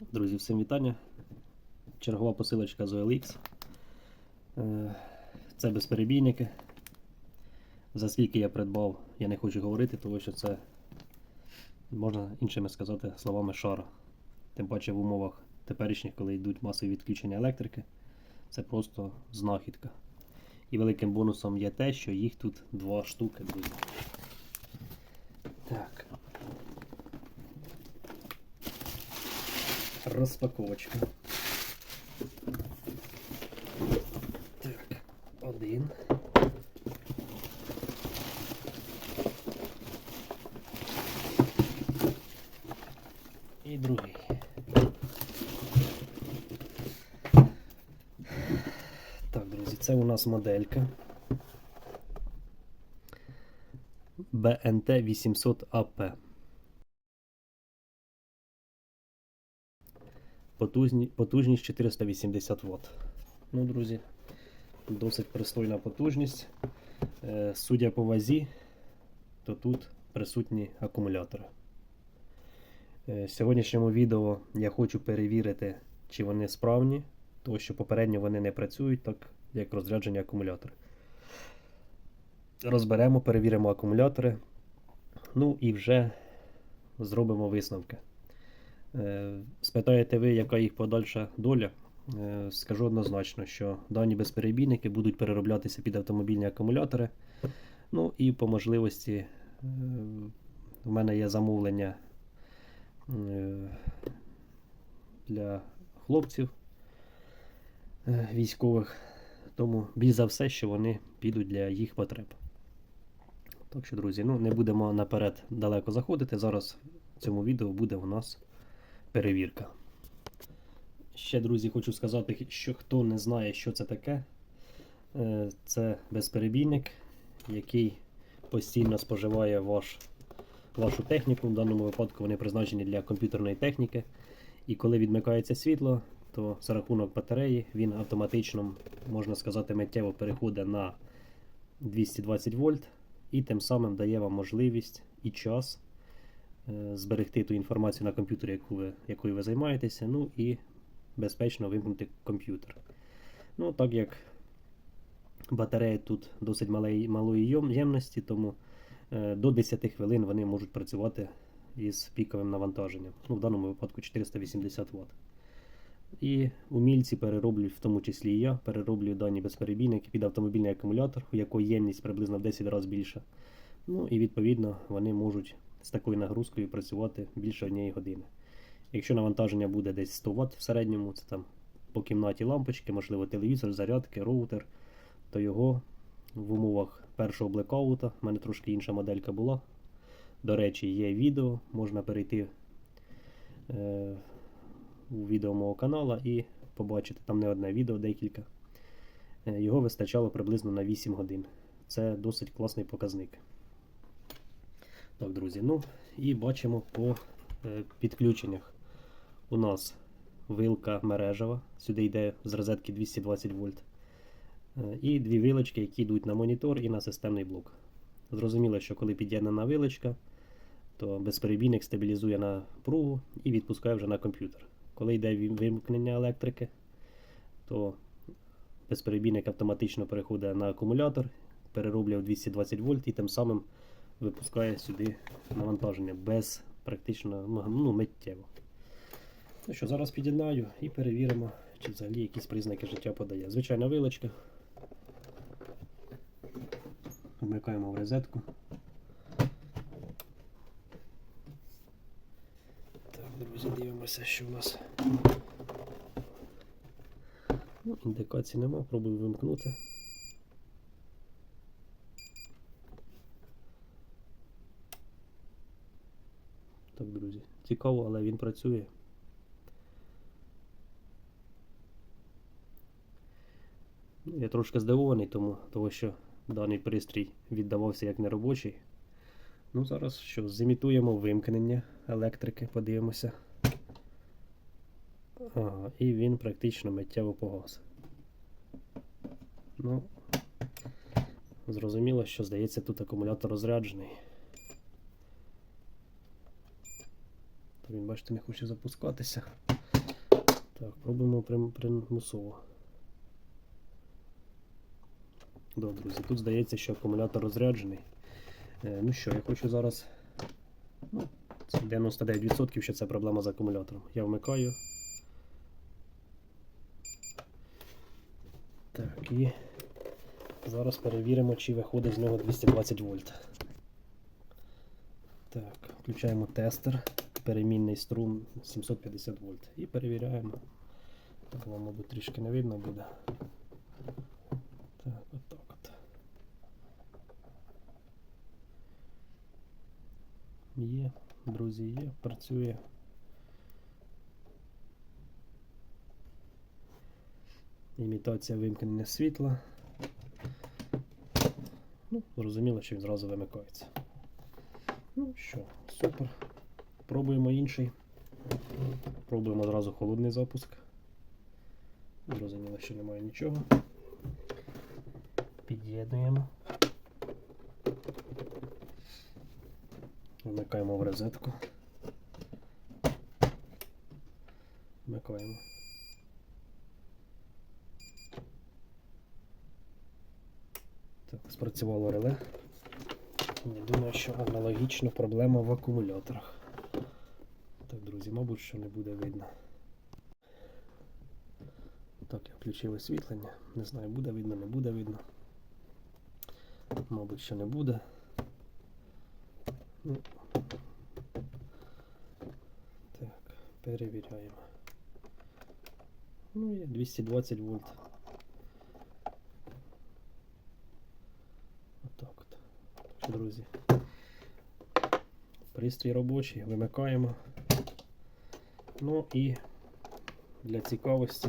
Друзі, всім вітання. Чергова посилочка з OLX. Е, Це безперебійники. За скільки я придбав, я не хочу говорити, тому що це, можна іншими сказати, словами шара. Тим паче в умовах теперішніх, коли йдуть масові відключення електрики, це просто знахідка. І великим бонусом є те, що їх тут два штуки, друзі. Так. Розпаковочка. Так, один. І другий. Так, друзі, це у нас моделька. BNT 800 AP. Потужність 480 Вт. Ну, друзі, досить пристойна потужність. Е, Судя по вазі, то тут присутні акумулятори. Е, В сьогоднішньому відео я хочу перевірити, чи вони справні, тому що попередньо вони не працюють так, як розряджені акумулятори. Розберемо, перевіримо акумулятори. Ну і вже зробимо висновки. Спитаєте ви, яка їх подальша доля? Е, Скажу однозначно, що дані безперебійники будуть перероблятися під автомобільні акумулятори. Ну і по можливості е, в мене є замовлення е, для хлопців військових. Тому більш за все, що вони підуть для їх потреб. Так що, друзі, ну не будемо наперед далеко заходити. Зараз в цьому відео буде у нас перевірка. Ще, друзі, хочу сказати, що хто не знає, що це таке, е, це безперебійник, який постійно споживає ваш, вашу техніку. В даному випадку вони призначені для комп'ютерної техніки. І коли відмикається світло, то за рахунок батареї він автоматично, можна сказати, миттєво переходить на 220 вольт і тим самим дає вам можливість і час зберегти ту інформацію на комп'ютері, яку ви, якою ви займаєтеся, ну і безпечно вимкнути комп'ютер. Ну, так як батарея тут досить малої, малої ємності, тому е, до 10 хвилин вони можуть працювати із піковим навантаженням. Ну, в даному випадку 480 Вт. І умільці перероблюють, в тому числі і я, перероблюю дані безперебійники під автомобільний акумулятор, у якої ємність приблизно в 10 разів більша. Ну і відповідно вони можуть з такою нагрузкою працювати більше однієї години. Якщо навантаження буде десь 100 Вт в середньому, це там по кімнаті лампочки, можливо, телевізор, зарядки, роутер, то його в умовах першого блекаута, в мене трошки інша моделька була. До речі, є відео, можна перейти е, у відео мого каналу і побачити там не одне відео, декілька. Е, Його вистачало приблизно на 8 годин. Це досить класний показник. Так, друзі, ну і бачимо по е, підключеннях. У нас вилка мережева, сюди йде з розетки 220 вольт. Е, І дві вилочки, які йдуть на монітор і на системний блок. Зрозуміло, що коли під'єднана вилочка, то безперебійник стабілізує напругу і відпускає вже на комп'ютер. Коли йде вимкнення електрики, то безперебійник автоматично переходить на акумулятор, перероблює в 220 вольт і тим самим випускає сюди навантаження без практично ну, миттєво. Ну що, зараз під'єднаю і перевіримо, чи взагалі якісь признаки життя подає. Звичайна вилочка. Вмикаємо в розетку. Так, друзі, дивимося, що у нас. Ну, індикації нема, пробую вимкнути. Так, друзі, цікаво, але він працює. Я трошки здивований, тому, тому що даний пристрій віддавався як неробочий. Ну, зараз що, зімітуємо вимкнення електрики, подивимося. Ага, і він практично миттєво погас. Ну, зрозуміло, що здається, тут акумулятор розряджений. Він, бачите, не хоче запускатися. Так, пробуємо прим- примусово. Да, друзі, тут здається, що акумулятор розряджений. Е, ну що, я хочу зараз. Ну, це 99% що це проблема з акумулятором. Я вмикаю. Так, і зараз перевіримо, чи виходить з нього 220 вольт. Так, включаємо тестер, перемінний струм 750 вольт. І перевіряємо. Так, вам, мабуть, трішки не видно буде. Так, отак от. Є, друзі, є, працює. Імітація вимкнення світла. Ну, зрозуміло, що він зразу вимикається. Ну що, супер. Пробуємо інший. Пробуємо одразу холодний запуск. Зрозуміло, що немає нічого. Під'єднуємо. Вмикаємо в розетку. Вмикаємо. Так, спрацювало реле. Я думаю, що аналогічно проблема в акумуляторах. Так, друзі, мабуть, що не буде видно. Так, я включив освітлення. Не знаю, буде видно, не буде видно. Мабуть, що не буде. Ну, так, перевіряємо. Ну, є 220 вольт. Отак от. Друзі. Пристрій робочий, вимикаємо. Ну і для цікавості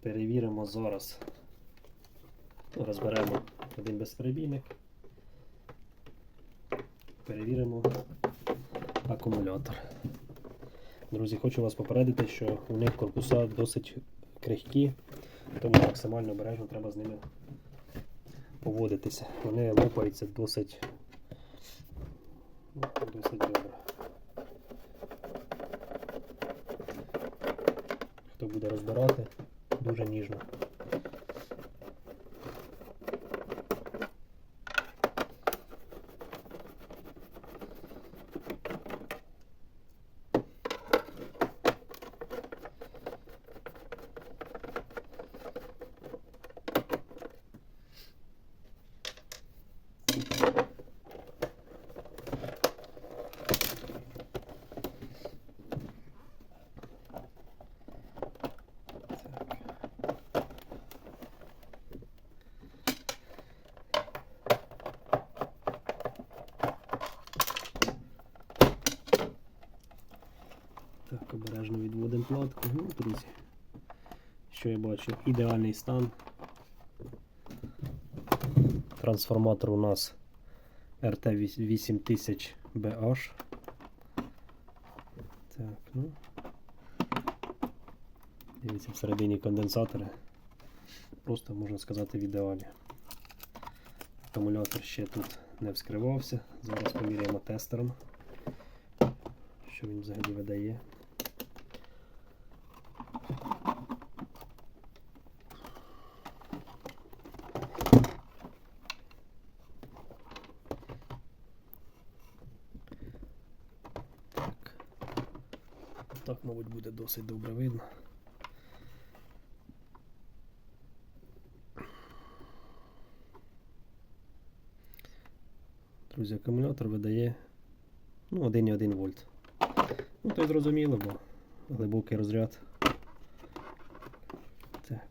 перевіримо зараз. Розберемо один безперебійник. Перевіримо акумулятор. Друзі, хочу вас попередити, що у них корпуса досить крихкі, тому максимально обережно треба з ними поводитися. Вони лопаються досить, ну, досить добре. Хто буде розбирати, дуже ніжно. Так, обережно відводимо платку. Ну, друзі. Що я бачу? Ідеальний стан. Трансформатор у нас RT8000BH. Так, ну. Дивіться, всередині конденсатори. Просто можна сказати в ідеалі. Акумулятор ще тут не вскривався. Зараз поміряємо тестером, що він взагалі видає. Так, мабуть, буде досить добре видно. Друзі, акумулятор видає ну, 1,1 вольт. Ну, то й зрозуміло, бо глибокий розряд. Так.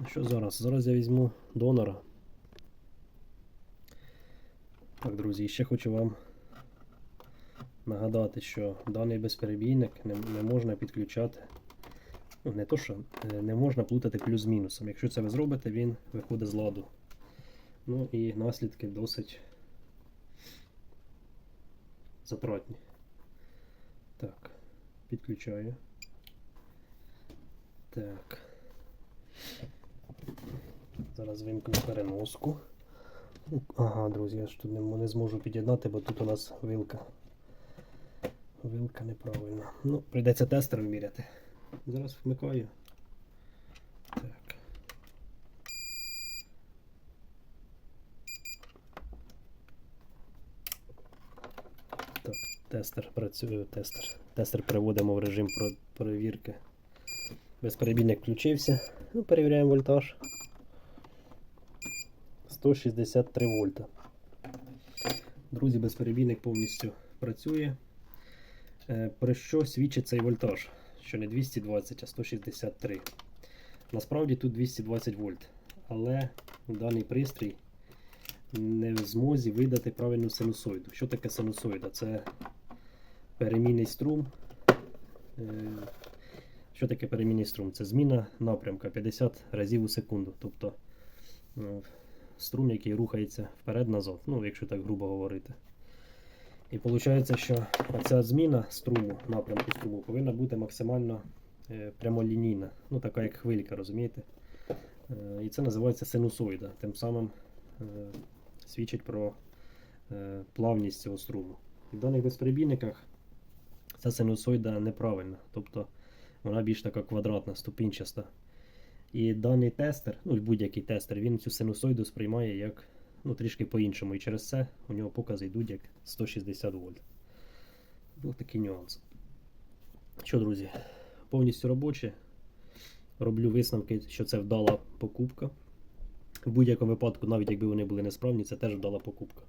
Ну що зараз? Зараз я візьму донора. Так, друзі, ще хочу вам нагадати, що даний безперебійник не, не можна підключати. Ну, не то, що е, не можна плутати плюс з мінусом. Якщо це ви зробите, він виходить з ладу. Ну і наслідки досить затратні. Так, підключаю. Так. Зараз вимкну переноску. Ага, друзі, я ж тут не зможу під'єднати, бо тут у нас вилка. Вилка неправильна. Ну, прийдеться тестером міряти. Зараз вмикаю. Так. Так, тестер працює, тестер. Тестер переводимо в режим перевірки. Безперебійник включився. Ну, перевіряємо вольтаж. 163 вольта. Друзі, безперебійник повністю працює. Е, Про що свідчить цей вольтаж? Що не 220, а 163. Насправді тут 220 вольт. Але даний пристрій не в змозі видати правильну синусоїду. Що таке синусоїда? Це перемінний струм. Е, Що таке перемінний струм? Це зміна напрямка 50 разів у секунду. Тобто е, струм, який рухається вперед-назад, ну, якщо так грубо говорити. І виходить, що ця зміна струму, напрямку струму повинна бути максимально е, прямолінійна, ну така як хвилька, розумієте? Е, і це називається синусоїда. Тим самим е, свідчить про плавність цього струму. В даних безперебійниках ця синусоїда неправильна, тобто вона більш така квадратна, ступінчаста. І даний тестер, ну будь-який тестер, він цю синусоїду сприймає як ну, трішки по-іншому. І через це у нього покази йдуть як 160 вольт. Ось такий нюанс. Що, друзі, повністю робоче. Роблю висновки, що це вдала покупка. В будь-якому випадку, навіть якби вони були несправні, це теж вдала покупка.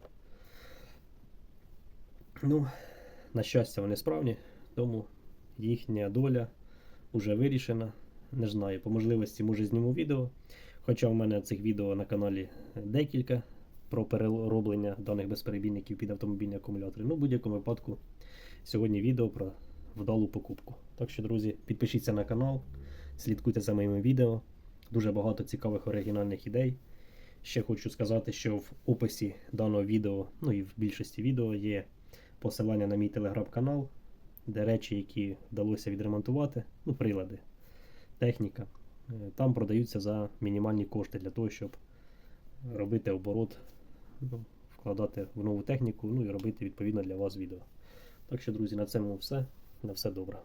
Ну, на щастя, вони справні, тому їхня доля вже вирішена. Не знаю, по можливості може зніму відео. Хоча в мене цих відео на каналі декілька про перероблення даних безперебійників під автомобільні акумулятори. Ну, в будь-якому випадку, сьогодні відео про вдалу покупку. Так що, друзі, підпишіться на канал, слідкуйте за моїми відео. Дуже багато цікавих оригінальних ідей. Ще хочу сказати, що в описі даного відео, ну і в більшості відео є посилання на мій телеграм-канал, де речі, які вдалося відремонтувати, ну, прилади, техніка. Е, Там продаються за мінімальні кошти для того, щоб робити оборот, вкладати в нову техніку, ну і робити відповідно для вас відео. Так що, друзі, на цьому все. На все добре.